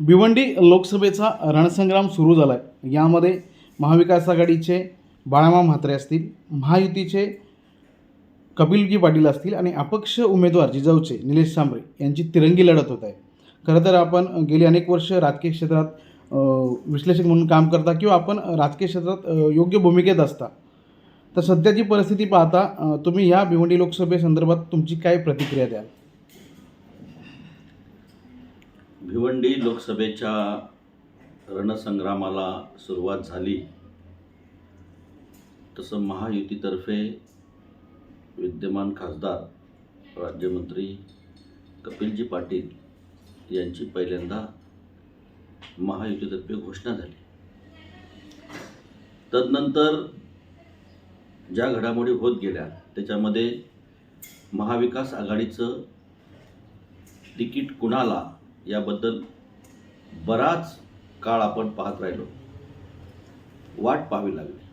भिवंडी लोकसभेचा रणसंग्राम सुरू झाला आहे यामध्ये महाविकास आघाडीचे बाळामा म्हात्रे असतील महायुतीचे कपिलजी पाटील असतील आणि अपक्ष उमेदवार जिजाऊचे निलेश सांबरे यांची तिरंगी लढत होत आहे. खरं तर आपण गेली अनेक वर्ष राजकीय क्षेत्रात विश्लेषक म्हणून काम करता किंवा आपण राजकीय क्षेत्रात योग्य भूमिकेत असता. तर सध्याची परिस्थिती पाहता तुम्ही ह्या भिवंडी लोकसभेसंदर्भात तुमची काय प्रतिक्रिया द्याल? भिवंडी लोकसभेच्या रणसंग्रामाला सुरुवात झाली. तसं महायुतीतर्फे विद्यमान खासदार राज्यमंत्री कपिलजी पाटील यांची पहिल्यांदा महायुतीतर्फे घोषणा झाली. तदनंतर ज्या घडामोडी होत गेल्या त्याच्यामध्ये महाविकास आघाडीचं तिकीट कुणाला याबद्दल बराच काळ आपण पाहत राहिलो. वाट पाहावी लागली.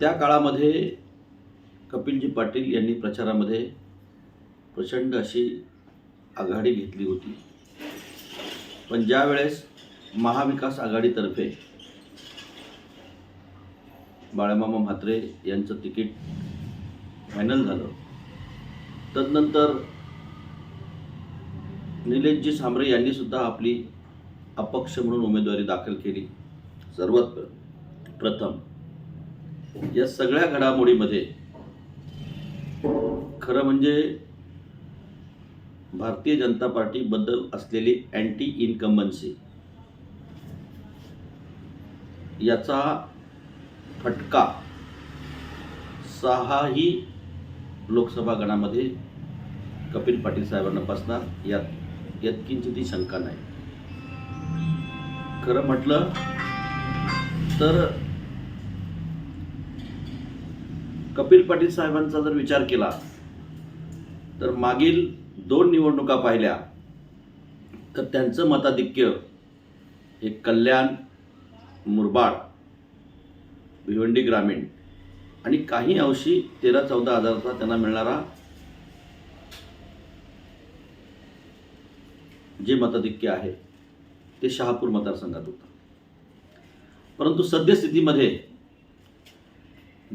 त्या काळामध्ये कपिलजी पाटील यांनी प्रचारामध्ये प्रचंड अशी आघाडी घेतली होती. पण ज्या वेळेस महाविकास आघाडीतर्फे बाळामामा म्हात्रे यांचं तिकीट फायनल झालं तदनंतर निलेशजी सांबरे यांनी सुद्धा आपली अपक्ष म्हणून उमेदवारी दाखल केली. सर्वात प्रथम या सगळ्या घडामोडीमध्ये खरं म्हणजे भारतीय जनता पार्टीबद्दल असलेली अँटी इन्कम्बन्सी याचा फटका सहाही लोकसभा गणामध्ये कपिल पाटील साहेबांना बसणार यात यात शंका नाही. खरं म्हटलं तर कपिल पाटील साहेबांचा जर विचार केला तर मागील दोन निवडणुका पाहिल्या तर त्यांचं मताधिक्य हे कल्याण मुरबाड भिवंडी ग्रामीण आणि काही अंशी तेरा चौदा हजाराचा त्यांना मिळणारा जे मताधिक्य आहे ते शहापूर मतदारसंघात होतं. परंतु सद्यस्थितीमध्ये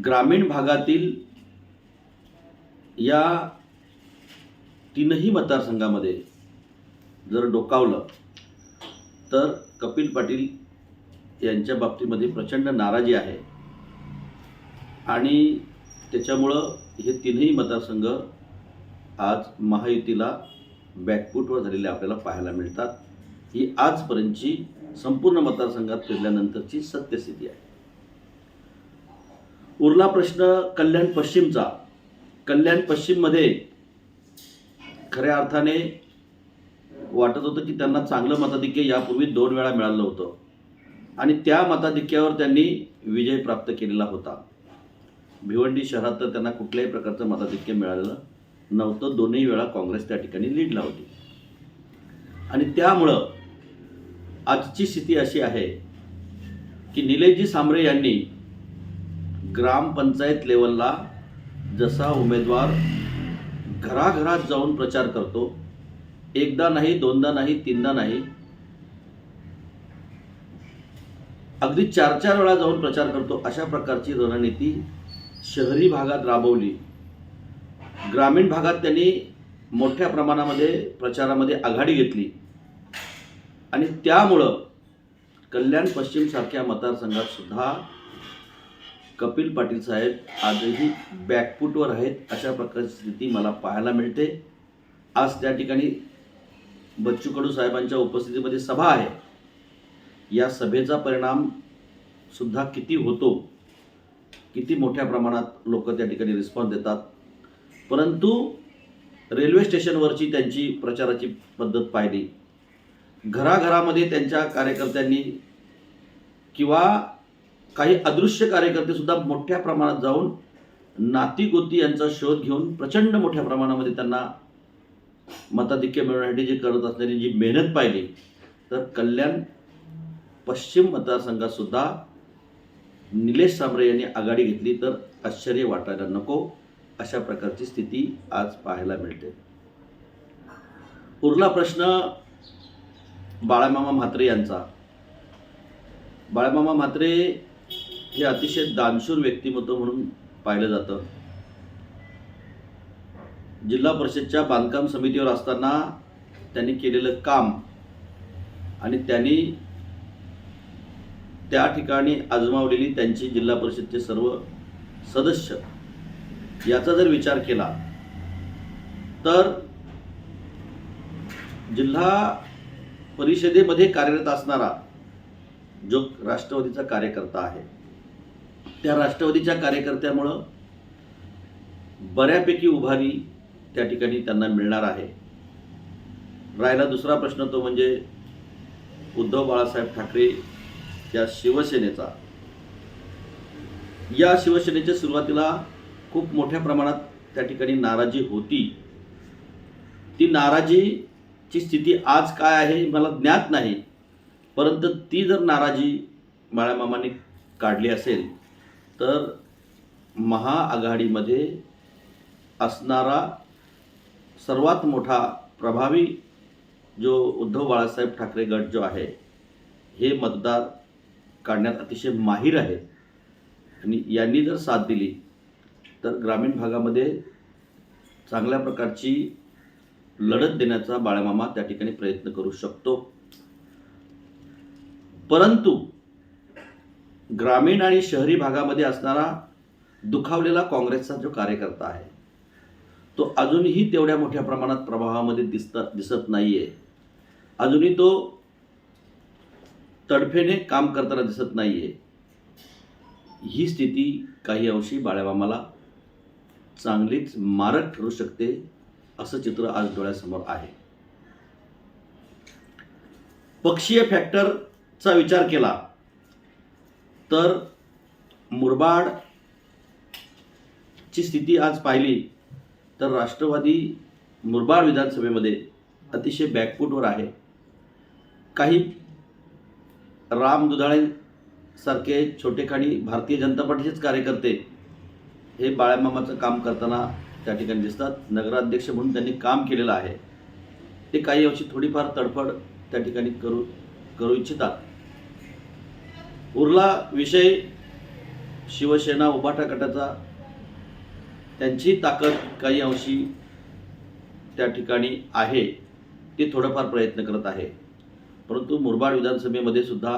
ग्रामीण भागातील या तीनही मतदारसंघामध्ये जर डोकावलं तर कपिल पाटील यांच्या बाबतीमध्ये प्रचंड नाराजी आहे. आणि त्याच्यामुळं हे तीनही मतदारसंघ आज महायुतीला बॅकफूटवर झालेले आपल्याला पाहायला मिळतात. ही आजपर्यंतची संपूर्ण मतदारसंघात फिरल्यानंतरची सत्यस्थिती आहे. उरला प्रश्न कल्याण पश्चिमचा. कल्याण पश्चिममध्ये खऱ्या अर्थाने वाटत होतं की त्यांना चांगलं मताधिक्य यापूर्वी दोन वेळा मिळालं होतं. आणि त्या मताधिक्यावर त्यांनी विजय प्राप्त केलेला होता. भिवंडी शहरात तर त्यांना कुठल्याही प्रकारचं मताधिक्य मिळालेलं नव्हतं. दोन्ही वेळा काँग्रेस त्या ठिकाणी लीड लावली आणि त्यामुळं आजची स्थिती अशी आहे की निलेशजी सांबरे यांनी ग्रामपंचायत लेवलला जसा उमेदवार घराघरात जाऊन प्रचार करतो एकदा नाही दोनदा नाही तीनदा नाही अगदी चार चार वेळा जाऊन प्रचार करतो अशा प्रकारची रणनीती शहरी भागात राबवली. ग्रामीण भागात त्यांनी मोठ्या प्रमाणामध्ये प्रचारामध्ये आघाडी घेतली. आणि त्यामुळं कल्याण पश्चिमसारख्या मतदारसंघातसुद्धा कपिल पाटील साहेब आजही बॅकफूटवर आहेत अशा प्रकारची स्थिती मला पाहायला मिळते. आज त्या ठिकाणी बच्चू कडू साहेबांच्या उपस्थितीमध्ये सभा आहे. या सभेचा परिणाम सुद्धा किती होतो किती मोठ्या प्रमाणात लोक त्या ठिकाणी रिस्पॉन्स देतात परंतु रेल्वे स्टेशनवरची त्यांची प्रचाराची पद्धत पाहिली. घराघरामध्ये त्यांच्या कार्यकर्त्यांनी किंवा काही अदृश्य कार्यकर्ते सुद्धा मोठ्या प्रमाणात जाऊन नातीगोती यांचा शोध घेऊन प्रचंड मोठ्या प्रमाणामध्ये त्यांना मताधिक्य मिळवण्यासाठी जे करत असणारी जी मेहनत पाहिली तर कल्याण पश्चिम मतदारसंघात सुद्धा निलेश सांबरे यांनी आघाडी घेतली तर आश्चर्य वाटायला नको. अशा प्रकारची स्थिती आज पाहायला मिळते. उरला प्रश्न बाळामामा म्हात्रे यांचा. बाळामामा म्हात्रे हे अतिशय दानशूर व्यक्तिमत्व म्हणून पाहिलं जातं. जिल्हा परिषदच्या बांधकाम समितीवर असताना त्यांनी केलेलं काम आणि त्यांनी त्या ठिकाणी आजमावलेली त्यांची जिल्हा परिषदचे सर्व सदस्य याचा जर विचार केला तर जिल्हा परिषदेमध्ये कार्यरत असणारा जो राष्ट्रवादीचा कार्यकर्ता आहे त्या राष्ट्रवादीच्या कार्यकर्त्यामुळं बऱ्यापैकी उभारी त्या ठिकाणी त्यांना मिळणार आहे. राहिला दुसरा प्रश्न तो म्हणजे उद्धव बाळासाहेब ठाकरे या शिवसेनेचा. या शिवसेनेच्या सुरुवातीला खूप मोठ्या प्रमाणात त्या ठिकाणी नाराजी होती. ती नाराजीची स्थिती आज काय आहे मला ज्ञात नाही. परंतु ती जर नाराजी बाळामामाने काढली असेल तर महाआघाडीमध्ये असणारा सर्वात मोठा प्रभावी जो उद्धव बाळासाहेब ठाकरे गट जो आहे हे मतदार काढण्यात अतिशय माहीर आहे आणि यांनी जर साथ दिली तर ग्रामीण भागामध्ये चांगल्या प्रकारची लढत देण्याचा बाळामामा त्या ठिकाणी प्रयत्न करू शकतो. परंतु ग्रामीण आणि शहरी भागामध्ये असणारा दुखावलेला काँग्रेसचा जो कार्यकर्ता आहे तो अजूनही तेवढ्या मोठ्या प्रमाणात प्रभावामध्ये दिसत दिसत नाही आहे अजूनही तो तडफेने काम करताना दिसत नाही आहे ही स्थिती काही अंशी बाळ्यामामाला चांगलीच मारक ठरू शकते असं चित्र आज डोळ्यासमोर आहे. पक्षीय फॅक्टरचा विचार केला तर मुरबाडची स्थिती आज पाहिली तर राष्ट्रवादी मुरबाड विधानसभेमध्ये अतिशय बॅकफूटवर आहे. काही राम दुधाळे सारखे छोटेखानी भारतीय जनता पार्टीचेच कार्यकर्ते हे बाळामामाचं काम करताना त्या ठिकाणी दिसतात. नगराध्यक्ष म्हणून त्यांनी काम केलेलं आहे. ते काही अंशी थोडीफार तडफड त्या ठिकाणी करू करू इच्छितात. उरला विषय शिवसेना उभाटा गटाचा त्यांची ताकद काही अंशी त्या ठिकाणी आहे. ते थोडंफार प्रयत्न करत आहे. परंतु मुरबाड विधानसभेमध्ये सुद्धा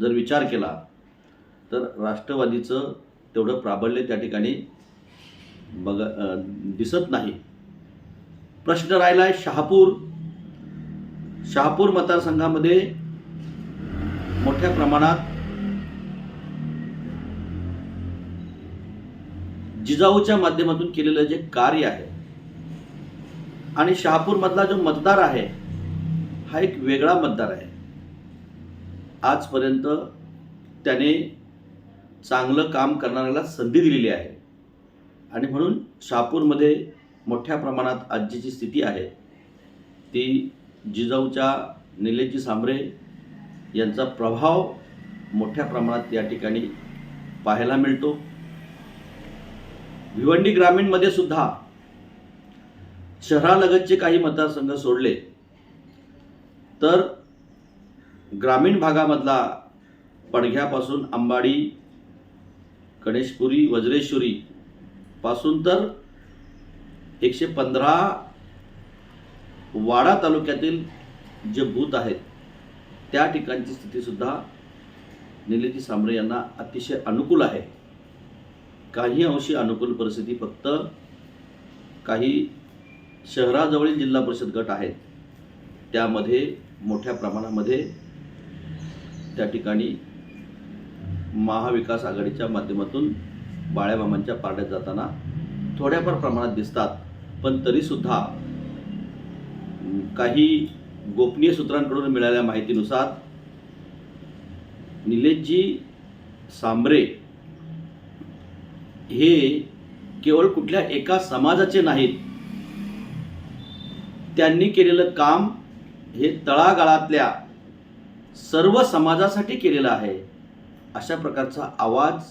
जर विचार केला तर राष्ट्रवादीचं तेवढं प्राबल्य त्या ठिकाणी बघ दिसत नाही. प्रश्न राहिला आहे शहापूर. शहापूर मतदारसंघामध्ये मोठ्या प्रमाणात जिजाऊच्या माध्यमातून केलेलं जे कार्य आहे आणि शहापूरमधला जो मतदार आहे हा एक वेगळा मतदार आहे. आजपर्यंत त्याने चांगलं काम करणाऱ्याला संधी दिलेली आहे. आणि म्हणून शहापूरमध्ये मोठ्या प्रमाणात आजीची स्थिती आहे. ती जिजाऊच्या निलेजी सांबरे यांचा प्रभाव मोठ्या प्रमाणात या ठिकाणी पाहायला मिळतो. भिवंडी ग्रामीणमध्ये सुद्धा शहरालगतचे काही मतदारसंघ सोडले तर ग्रामीण भागामधला पडघ्यापासून अंबाडी गणेशपुरी वज्रेश्वरी पासून तर एकशे पंधरा वाडा तालुक्यातील जे भूत आहेत त्या ठिकाणची स्थितीसुद्धा निलेजी सांबरे यांना अतिशय अनुकूल आहे. काही अंशी अनुकूल परिस्थिती फक्त काही शहराजवळील जिल्हा परिषद गट आहेत. त्यामध्ये मोठ्या प्रमाणामध्ये त्या ठिकाणी महाविकास आघाडीच्या माध्यमातून बाळ्यामामांच्या पारड्यात जाताना थोड्याफार प्रमाणात दिसतात. पण तरीसुद्धा काही गोपनीय सूत्रांकडून मिळालेल्या माहितीनुसार निलेशजी सांबरे हे केवळ कुठल्या एका समाजाचे नाहीत. त्यांनी केलेलं काम हे तळागाळातल्या सर्व समाजासाठी केलेलं आहे. अशा प्रकारचा आवाज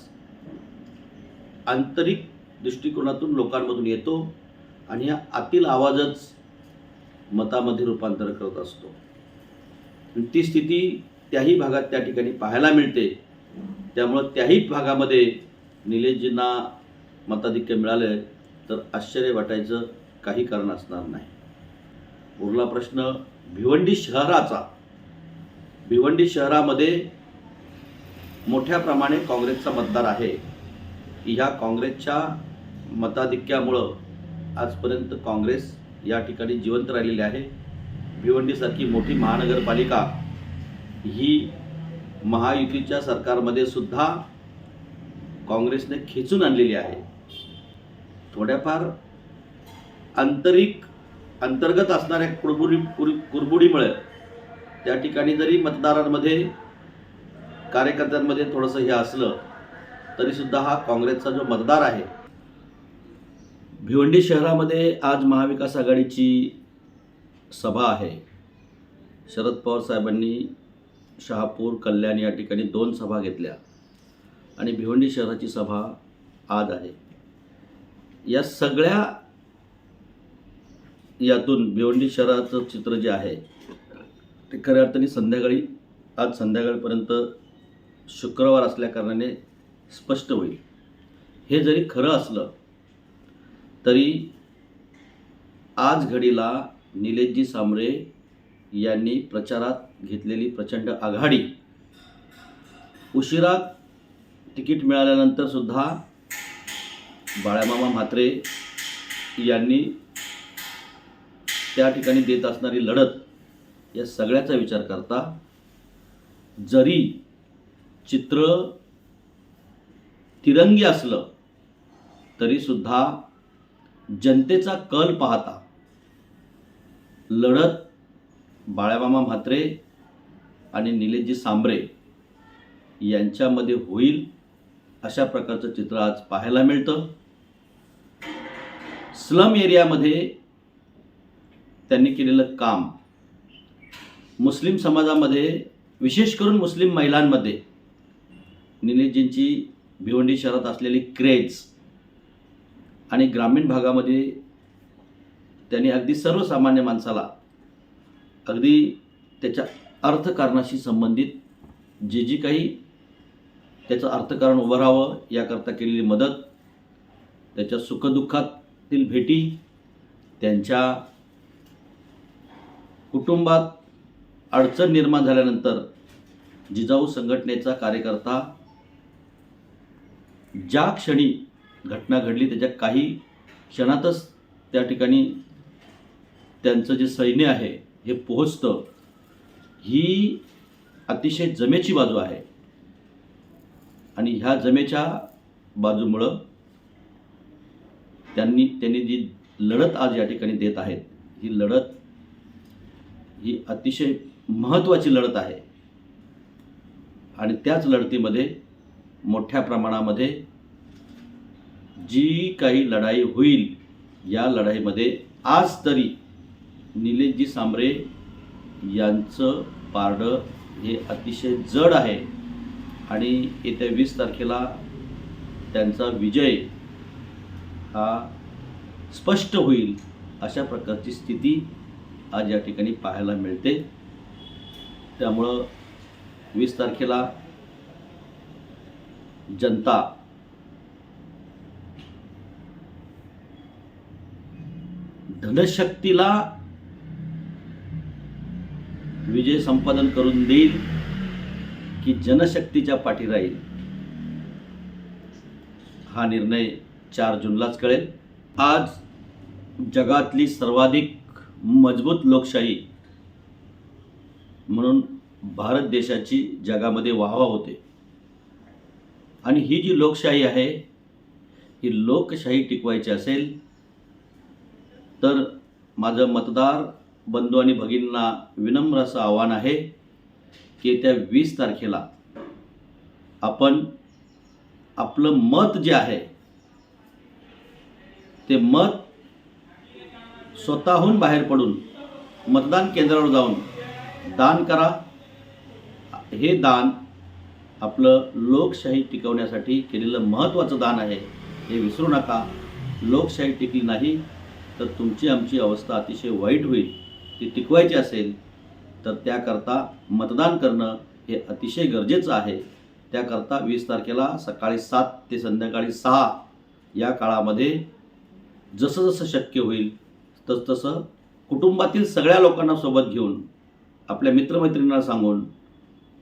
आंतरिक दृष्टिकोनातून लोकांमधून येतो आणि या आतील आवाजच मतामध्ये रूपांतर करत असतो. ती स्थिती त्याही भागात त्या ठिकाणी पाहायला मिळते. त्यामुळं त्याही भागामध्ये निलेशजींना मताधिक्य मिळालं तर आश्चर्य वाटायचं काही कारण असणार नाही. उरला प्रश्न भिवंडी शहराचा. भिवंडी शहरामध्ये मोठ्या प्रमाणे काँग्रेसचा मतदार आहे. ह्या काँग्रेसच्या मताधिक्यामुळं आजपर्यंत काँग्रेस या ठिकाणी जिवंत राहिलेली आहे. भिवंडीसारखी मोठी महानगरपालिका ही महायुतीच्या सरकारमध्ये सुद्धा काँग्रेसने खेचून आणलेली आहे. थोड्याफार आंतरिक अंतर्गत असणाऱ्या कुरबुडी कुर- कुरबुडीमुळे त्या ठिकाणी जरी मतदारांमध्ये कार्यकर्त्यांमध्ये थोडंसं हे असलं तरीसुद्धा हा काँग्रेसचा जो मतदार आहे भिवंडी शहरामध्ये आज महाविकास आघाडीची सभा आहे. शरद पवार साहेबांनी शहापूर कल्याण या ठिकाणी दोन सभा घेतल्या आणि भिवंडी शहराची सभा आज आहे. या सगळ्या यातून भिवंडी शहराचं चित्र जे आहे ते खऱ्या अर्थाने संध्याकाळी आज संध्याकाळपर्यंत शुक्रवार असल्याकारणाने स्पष्ट होईल. हे जरी खरं असलं तरी आज घडीला निलेशजी सांबरे यांनी प्रचारात घेतलेली प्रचंड आघाडी उशिरा तिकीट मिळाल्यानंतर सुद्धा बाळामामा म्हात्रे यांनी त्या ठिकाणी देत असणारी लढत या सगळ्याचा विचार करता जरी चित्र तिरंगी असलं तरीसुद्धा जनतेचा कल पाहता लढत बाळाबामा म्हात्रे आणि निलेशजी सांबरे यांच्यामध्ये होईल अशा प्रकारचं चित्र आज पाहायला मिळतं. स्लम एरियामध्ये त्यांनी केलेलं काम मुस्लिम समाजामध्ये विशेष करून मुस्लिम महिलांमध्ये निलेशजींची भिवंडी शहरात असलेली क्रेज आणि ग्रामीण भागामध्ये त्यांनी अगदी सर्वसामान्य माणसाला अगदी त्याच्या अर्थकारणाशी संबंधित जे जी काही त्याचं अर्थकारण उभं राहावं याकरता केलेली मदत त्याच्या सुखदुःखातील भेटी त्यांच्या कुटुंबात अडचण निर्माण झाल्यानंतर जिजाऊ संघटनेचा कार्यकर्ता ज्या क्षणी घटना घडली त्याच्या काही क्षणातच त्या ठिकाणी त्यांचं जे सैन्य आहे हे पोहोचतं ही अतिशय जमेची बाजू आहे. आणि ह्या जमेच्या बाजूमुळं त्यांनी त्यांनी जी लढत आज या ठिकाणी देत आहेत ही लढत ही अतिशय महत्त्वाची लढत आहे. आणि त्याच लढतीमध्ये मोठ्या प्रमाणामध्ये जी काही लढाई होईल या लढाईमध्ये आज तरी निलेशजी सांबरे यांचं पारडं हे अतिशय जड आहे. आणि येत्या वीस तारखेला त्यांचा विजय हा स्पष्ट होईल अशा प्रकारची स्थिती आज या ठिकाणी पाहायला मिळते. त्यामुळं वीस तारखेला जनता। धनशक्तीला विजय संपादन करून देईल की जनशक्तीच्या पाठी राहील? हा निर्णय चार जूनलाच कळेल. आज जगातली सर्वाधिक मजबूत लोकशाही म्हणून भारत देशाची जगामध्ये वाहवा होते. आणि ही जी लोकशाही आहे ही लोकशाही टिकवायची असेल तर माझं मतदार बंधू आणि भगिनींना विनम्र असं आव्हान आहे की येत्या वीस तारखेला आपण आपलं मत जे आहे ते मत स्वतःहून बाहेर पडून मतदान केंद्रावर जाऊन दान करा. हे दान आपलं लोकशाही टिकवण्यासाठी केलेलं महत्त्वाचं दान आहे हे विसरू नका. लोकशाही टिकली नाही तर तुमची आमची अवस्था अतिशय वाईट होईल. ती टिकवायची असेल तर त्याकरता मतदान करणं हे अतिशय गरजेचं आहे. त्याकरता वीस तारखेला सकाळी सात ते संध्याकाळी सहा या काळामध्ये जसं जसं शक्य होईल तसतसं कुटुंबातील सगळ्या लोकांना सोबत घेऊन आपल्या मित्रमैत्रिणींना सांगून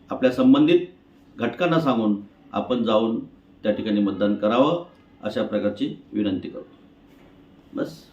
आपल्या संबंधित घटकांना सांगून आपण जाऊन त्या ठिकाणी मतदान करावं अशा प्रकारची विनंती करतो. बस.